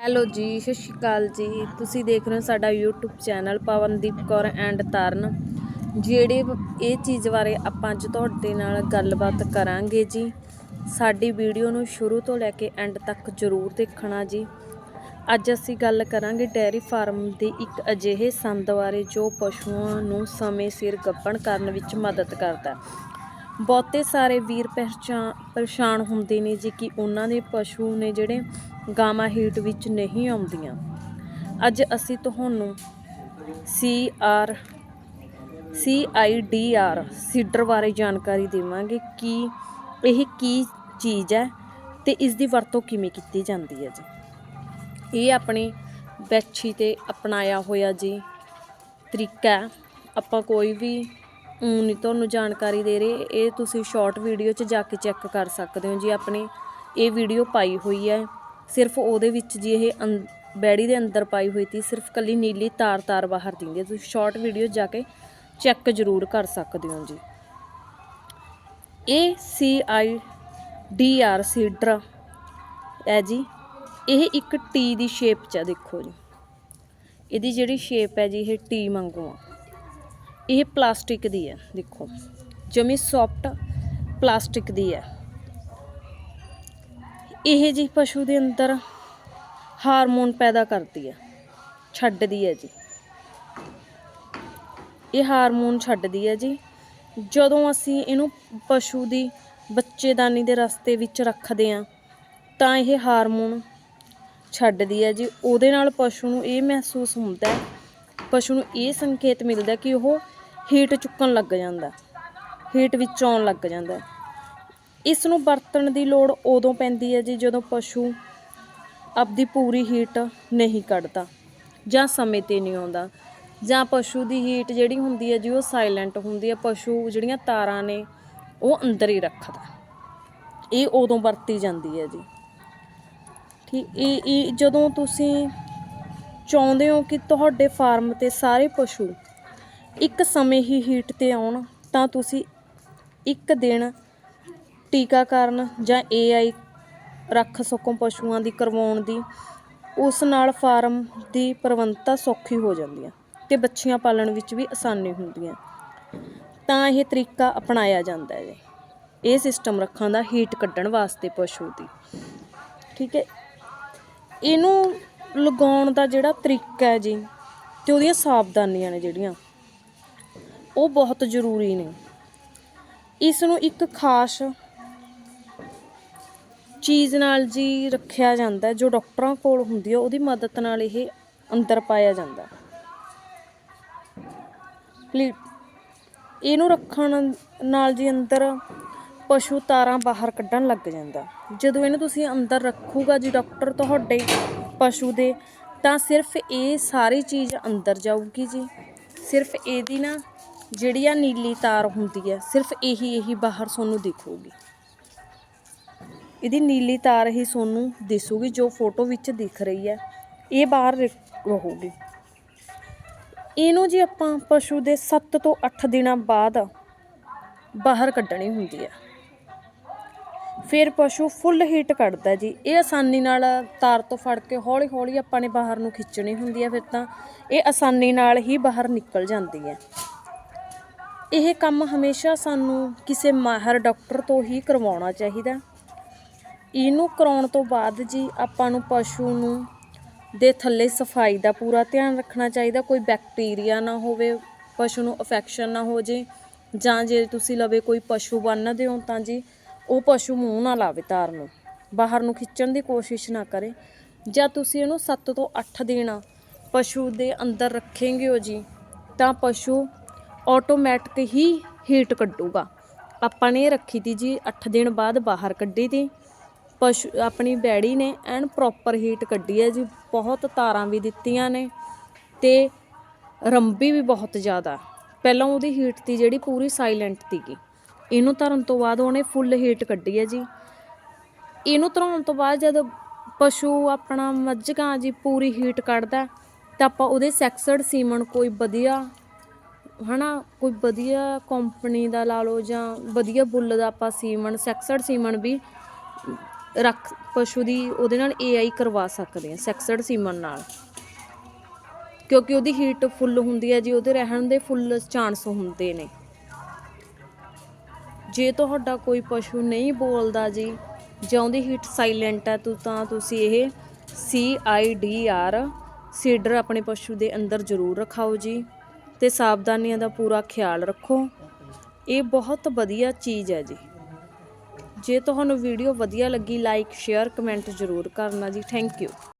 Hello ਜੀ, ਸਤਿ ਸ਼੍ਰੀ ਅਕਾਲ ਜੀ। ਤੁਸੀਂ ਦੇਖ ਰਹੇ ਹੋ ਸਾਡਾ YouTube channel Pawandeep Kaur and Taran. ਜਿਹੜੇ ਇਹ ਚੀਜ਼ ਬਾਰੇ ਆਪਾਂ ਅੱਜ ਤੁਹਾਡੇ ਨਾਲ ਗੱਲਬਾਤ ਕਰਾਂਗੇ ਜੀ, ਸਾਡੀ ਵੀਡੀਓ ਨੂੰ ਸ਼ੁਰੂ ਤੋਂ ਲੈ ਕੇ ਐਂਡ ਤੱਕ ਜ਼ਰੂਰ ਦੇਖਣਾ ਜੀ। ਅੱਜ ਅਸੀਂ ਗੱਲ ਕਰਾਂਗੇ ਡੈਰੀ ਫਾਰਮ ਦੇ ਇੱਕ ਅਜਿਹੇ ਸੰਦ ਬਾਰੇ ਜੋ ਪਸ਼ੂਆਂ ਨੂੰ ਸਮੇਂ ਸਿਰ ਗੱਭਣ ਕਰਨ ਵਿੱਚ ਮਦਦ ਕਰਦਾ ਬਹੁਤੇ ਸਾਰੇ ਵੀਰ ਪਹਿਚਾਨ ਪਰੇਸ਼ਾਨ ਹੁੰਦੇ ਨੇ ਜੀ ਕਿ ਉਹਨਾਂ ਦੇ ਪਸ਼ੂ ਨੇ ਜਿਹੜੇ ਗਾਮਾ ਹੀਟ ਵਿੱਚ ਨਹੀਂ ਆਉਂਦੀਆਂ। ਅੱਜ ਅਸੀਂ ਤੁਹਾਨੂੰ C R C I D R seeder ਬਾਰੇ ਜਾਣਕਾਰੀ ਦੇਵਾਂਗੇ ਕਿ ਇਹ ਕੀ ਚੀਜ਼ ਹੈ ਤੇ ਇਸ ਦੀ ਵਰਤੋਂ ਕਿਵੇਂ ਕੀਤੀ ਜਾਂਦੀ ਹੈ ਜੀ। ਇਹ ਆਪਣੇ ਬੈਛੀ ਤੇ ਅਪਣਾਇਆ ਹੋਇਆ ਜੀ ਤਰੀਕਾ ਹੈ। ਆਪਾਂ ਕੋਈ ਵੀ ਨਹੀਂ ਤੁਹਾਨੂੰ ਜਾਣਕਾਰੀ ਦੇ ਰਹੇ, ਇਹ ਤੁਸੀਂ ਸ਼ਾਰਟ ਵੀਡੀਓ 'ਚ ਜਾ ਕੇ ਚੈੱਕ ਕਰ ਸਕਦੇ ਹੋ ਜੀ, ਆਪਣੀ ਇਹ ਵੀਡੀਓ ਪਾਈ ਹੋਈ ਹੈ। ਸਿਰਫ ਉਹਦੇ ਵਿੱਚ ਜੀ ਇਹ ਅੰ- ਬੈੜੀ ਦੇ ਅੰਦਰ ਪਾਈ ਹੋਈ ਤੀ ਸਿਰਫ ਕੱਲੀ ਨੀਲੀ ਤਾਰ ਤਾਰ ਬਾਹਰ ਦਿੰਦੀ ਹੈ। ਤੁਸੀਂ ਸ਼ਾਰਟ ਵੀਡੀਓ ਜਾ ਕੇ ਚੈੱਕ ਜ਼ਰੂਰ ਕਰ ਸਕਦੇ ਹੋ ਜੀ। ਇਹ C I D R seeder ਹੈ ਜੀ, ਇਹ ਇੱਕ ਟੀ ਦੀ ਸ਼ੇਪ 'ਚ ਆ ਦੇਖੋ ਜੀ। ਇਹਦੀ ਜਿਹੜੀ ਸ਼ੇਪ ਹੈ ਜੀ, ਇਹ ਟੀ ਵਾਂਗੂ ਆ। ਇਹ ਪਲਾਸਟਿਕ ਦੀ ਹੈ, ਦੇਖੋ। ਜਮੀ ਸੌਫਟ ਪਲਾਸਟਿਕ ਦੀ ਹੈ। ਇਹ ਜੀ ਪਸ਼ੂ ਦੇ ਅੰਦਰ ਹਾਰਮੋਨ ਪੈਦਾ ਕਰਦੀ ਹੈ, ਛੱਡਦੀ ਹੈ ਜੀ। ਇਹ ਹਾਰਮੋਨ ਛੱਡਦੀ ਹੈ ਜੀ। ਜਦੋਂ ਅਸੀਂ ਇਹਨੂੰ ਪਸ਼ੂ ਦੀ ਬੱਚੇਦਾਨੀ ਦੇ ਰਸਤੇ ਵਿੱਚ ਰੱਖਦੇ ਹਾਂ, ਤਾਂ ਇਹ ਹਾਰਮੋਨ ਛੱਡਦੀ ਹੈ ਜੀ। ਉਹਦੇ ਨਾਲ ਪਸ਼ੂ ਨੂੰ ਇਹ ਮਹਿਸੂਸ ਹੁੰਦਾ ਪਸ਼ੂ ਨੂੰ ਇਹ ਸੰਕੇਤ ਮਿਲਦਾ ਕਿ ਉਹ ਹੀਟ ਚੁੱਕਣ ਲੱਗ ਜਾਂਦਾ ਹੀਟ ਵਿੱਚ ਆਉਣ ਲੱਗ ਜਾਂਦਾ ਇਸ ਨੂੰ ਵਰਤਣ ਦੀ ਲੋੜ ਉਦੋਂ ਪੈਂਦੀ ਹੈ ਜੀ ਜਦੋਂ ਪਸ਼ੂ ਆਪਦੀ ਪੂਰੀ ਹੀਟ ਨਹੀਂ ਕੱਢਦਾ ਜਾਂ ਸਮੇਂ ਤੇ ਨਹੀਂ ਆਉਂਦਾ। ਜਾਂ ਪਸ਼ੂ ਦੀ ਹੀਟ ਜਿਹੜੀ ਹੁੰਦੀ ਹੈ ਜੀ ਉਹ ਸਾਇਲੈਂਟ ਹੁੰਦੀ ਹੈ। ਪਸ਼ੂ ਜਿਹੜੀਆਂ ਤਾਰਾਂ ਨੇ ਉਹ ਅੰਦਰ ਹੀ ਰੱਖਦਾ। ਇਹ ਉਦੋਂ ਵਰਤੀ ਜਾਂਦੀ ਹੈ ਜੀ। ਠੀਕ ਇਹ ਜਦੋਂ ਤੁਸੀਂ ਚਾਹੁੰਦੇ ਹੋ ਕਿ ਤੁਹਾਡੇ ਫਾਰਮ ਤੇ ਸਾਰੇ ਪਸ਼ੂ ਇੱਕ ਸਮੇਂ ਹੀ ਹੀਟ ਤੇ ਆਉਣ, ਤਾਂ ਤੁਸੀਂ ਇੱਕ ਦਿਨ ਟੀਕਾਕਰਨ ਜਾਂ ਏਆਈ ਰੱਖ ਸਕੋ ਪਸ਼ੂਆਂ ਦੀ ਕਰਵਾਉਣ ਦੀ। ਉਸ ਨਾਲ ਫਾਰਮ ਦੀ ਪ੍ਰਬੰਧਤਾ ਸੌਖੀ ਹੋ ਜਾਂਦੀ ਹੈ ਤੇ ਬੱਚੀਆਂ ਪਾਲਣ ਵਿੱਚ ਵੀ ਆਸਾਨੀ ਹੁੰਦੀ ਹੈ। ਤਾਂ ਇਹ ਤਰੀਕਾ ਅਪਣਾਇਆ ਜਾਂਦਾ ਹੈ। ਜੀ ਇਹ ਸਿਸਟਮ ਰੱਖਾਂ ਦਾ ਹੀਟ ਕੱਢਣ ਵਾਸਤੇ ਪਸ਼ੂ ਦੀ। ਠੀਕ ਹੈ। ਇਹਨੂੰ ਲਗਾਉਣ ਦਾ ਜਿਹੜਾ ਤਰੀਕਾ ਹੈ ਜੀ, ਤੇ ਉਹਦੀਆਂ ਸਾਵਧਾਨੀਆਂ ਨੇ ਜਿਹੜੀਆਂ। ਉਹ ਬਹੁਤ ਜ਼ਰੂਰੀ ਨੇ। ਇਸ ਨੂੰ ਇੱਕ ਖਾਸ ਚੀਜ਼ ਨਾਲ ਜੀ ਰੱਖਿਆ ਜਾਂਦਾ ਜੋ ਡਾਕਟਰਾਂ ਕੋਲ ਹੁੰਦੀ ਹੈ, ਉਹਦੀ ਮਦਦ ਨਾਲ ਇਹ ਅੰਦਰ ਪਾਇਆ ਜਾਂਦਾ। ਹੈ। ਇਹਨੂੰ ਰੱਖਣ ਨਾਲ ਜੀ ਅੰਦਰ ਪਸ਼ੂ ਤਾਰਾਂ ਬਾਹਰ ਕੱਢਣ ਲੱਗ ਜਾਂਦਾ। ਜਦੋਂ ਇਹਨੂੰ ਤੁਸੀਂ ਅੰਦਰ ਰੱਖੂਗਾ ਜੀ ਡਾਕਟਰ ਤੁਹਾਡੇ ਪਸ਼ੂ ਦੇ, ਤਾਂ ਸਿਰਫ ਇਹ ਸਾਰੀ ਚੀਜ਼ ਅੰਦਰ ਜਾਊਗੀ ਜੀ। ਸਿਰਫ ਇਹਦੀ ਨਾ ਜਿਹੜੀ ਆ ਨੀਲੀ ਤਾਰ ਹੁੰਦੀ ਹੈ ਸਿਰਫ ਇਹੀ ਇਹੀ ਬਾਹਰ ਤੁਹਾਨੂੰ ਦਿਖੂਗੀ। ਇਹਦੀ ਨੀਲੀ ਤਾਰ ਹੀ ਤੁਹਾਨੂੰ ਦਿਸੂਗੀ, ਜੋ ਫੋਟੋ ਵਿੱਚ ਦਿਖ ਰਹੀ ਹੈ ਇਹ ਬਾਹਰ ਰਹੂਗੀ। ਇਹਨੂੰ ਜੀ ਆਪਾਂ ਪਸ਼ੂ ਦੇ 7 ਤੋਂ 8 ਦਿਨਾਂ ਬਾਅਦ ਬਾਹਰ ਕੱਢਣੀ ਹੁੰਦੀ ਹੈ ਫਿਰ ਪਸ਼ੂ ਫੁੱਲ ਹੀਟ ਕੱਢਦਾ ਜੀ। ਇਹ ਆਸਾਨੀ ਨਾਲ ਤਾਰ ਤੋਂ ਫੜ ਕੇ ਹੌਲੀ ਹੌਲੀ ਆਪਾਂ ਨੇ ਬਾਹਰ ਨੂੰ ਖਿੱਚਣੀ ਹੁੰਦੀ ਹੈ ਫਿਰ ਤਾਂ ਇਹ ਆਸਾਨੀ ਨਾਲ ਹੀ ਬਾਹਰ ਨਿਕਲ ਜਾਂਦੀ ਹੈ ਇਹ ਕੰਮ ਹਮੇਸ਼ਾ ਸਾਨੂੰ ਕਿਸੇ ਮਾਹਰ ਡਾਕਟਰ ਤੋਂ ਹੀ ਕਰਵਾਉਣਾ ਚਾਹੀਦਾ। ਇਹਨੂੰ ਕਰਾਉਣ ਤੋਂ ਬਾਅਦ ਜੀ ਆਪਾਂ ਨੂੰ ਪਸ਼ੂ ਨੂੰ ਦੇ ਥੱਲੇ ਸਫ਼ਾਈ ਦਾ ਪੂਰਾ ਧਿਆਨ ਰੱਖਣਾ ਚਾਹੀਦਾ। ਕੋਈ ਬੈਕਟੀਰੀਆ ਨਾ ਹੋਵੇ, ਪਸ਼ੂ ਨੂੰ ਇਨਫੈਕਸ਼ਨ ਨਾ ਹੋ ਜੇ, ਜਾਂ ਜੇ ਤੁਸੀਂ ਲਵੇ ਕੋਈ ਪਸ਼ੂ ਬੰਨ੍ਹਦੇ ਹੋ ਤਾਂ ਜੀ ਉਹ ਪਸ਼ੂ ਮੂੰਹ ਨਾ ਲਾਵੇ ਤਾਰ ਨੂੰ, ਬਾਹਰ ਨੂੰ ਖਿੱਚਣ ਦੀ ਕੋਸ਼ਿਸ਼ ਨਾ ਕਰੇ। ਜਾਂ ਤੁਸੀਂ ਇਹਨੂੰ 7 ਤੋਂ 8 ਦਿਨ ਪਸ਼ੂ ਦੇ ਅੰਦਰ ਰੱਖੇਂਗੇ ਹੋ ਜੀ, ਤਾਂ ਪਸ਼ੂ ਆਟੋਮੈਟਿਕ ਹੀ ਹੀਟ ਕੱਢੂਗਾ। ਆਪਾਂ ਨੇ ਇਹ ਰੱਖੀ ਤੀ ਜੀ 8 ਦਿਨ ਬਾਅਦ ਬਾਹਰ ਕੱਢੀ ਤੀ। ਪਸ਼ੂ, ਆਪਣੀ ਬੈੜੀ ਨੇ ਐਨ ਪ੍ਰੋਪਰ ਹੀਟ ਕੱਢੀ ਹੈ ਜੀ, ਬਹੁਤ ਤਾਰਾਂ ਵੀ ਦਿੱਤੀਆਂ ਨੇ ਤੇ ਰੰਬੀ ਵੀ ਬਹੁਤ ਜ਼ਿਆਦਾ। ਪਹਿਲਾਂ ਉਹਦੀ ਹੀਟ ਤੀ ਜਿਹੜੀ ਪੂਰੀ ਸਾਇਲੈਂਟ ਤੀਗੀ ਇਹਨੂੰ ਧਰਨ ਤੋਂ ਬਾਅਦ ਉਹਨੇ ਫੁੱਲ ਹੀਟ ਕੱਢੀ ਹੈ ਜੀ। ਇਹਨੂੰ ਧਰਾਉਣ ਤੋਂ ਬਾਅਦ ਜਦ ਪਸ਼ੂ ਆਪਣਾ ਮੱਝ ਗਾਂ ਜੀ ਪੂਰੀ ਹੀਟ ਕੱਢਦਾ, ਤਾਂ ਆਪਾਂ ਉਹਦੇ ਸੈਕਸਡ ਸੀਮਨ ਕੋਈ ਵਧੀਆ ਹੈ ਨਾ ਕੋਈ ਵਧੀਆ ਕੰਪਨੀ ਦਾ ਲਾ ਲਓ ਜਾਂ ਵਧੀਆ ਬੁੱਲ ਦਾ ਆਪਾਂ ਸੀਮਨ, ਸੈਕਸਡ ਸੀਮਨ ਵੀ ਰੱਖ, ਪਸ਼ੂ ਦੀ ਉਹਦੇ ਨਾਲ ਏਆਈ ਕਰਵਾ ਸਕਦੇ ਆ ਸੈਕਸਡ ਸੀਮਨ ਨਾਲ। ਕਿਉਂਕਿ ਉਹਦੀ ਹੀਟ ਫੁੱਲ ਹੁੰਦੀ ਹੈ ਜੀ, ਉਹਦੇ ਰਹਿਣ ਦੇ ਫੁੱਲ ਚਾਂਸ ਹੁੰਦੇ ਨੇ। ਜੇ ਤੁਹਾਡਾ ਕੋਈ ਪਸ਼ੂ ਨਹੀਂ ਬੋਲਦਾ ਜੀ, ਜਾਂ ਉਹਦੀ ਹੀਟ ਸਾਇਲੈਂਟ ਹੈ, ਤੂੰ ਤਾਂ ਤੁਸੀਂ ਇਹ C I D R seeder ਆਪਣੇ ਪਸ਼ੂ ਦੇ ਅੰਦਰ ਜ਼ਰੂਰ ਰਖਾਓ ਜੀ। ਅਤੇ ਸਾਵਧਾਨੀਆਂ ਦਾ ਪੂਰਾ ਖਿਆਲ ਰੱਖੋ। ਇਹ ਬਹੁਤ ਵਧੀਆ ਚੀਜ਼ ਹੈ ਜੀ। ਜੇ ਤੁਹਾਨੂੰ ਵੀਡੀਓ ਵਧੀਆ ਲੱਗੀ ਲਾਈਕ ਸ਼ੇਅਰ ਕਮੈਂਟ ਜ਼ਰੂਰ ਕਰਨਾ ਜੀ। Thank you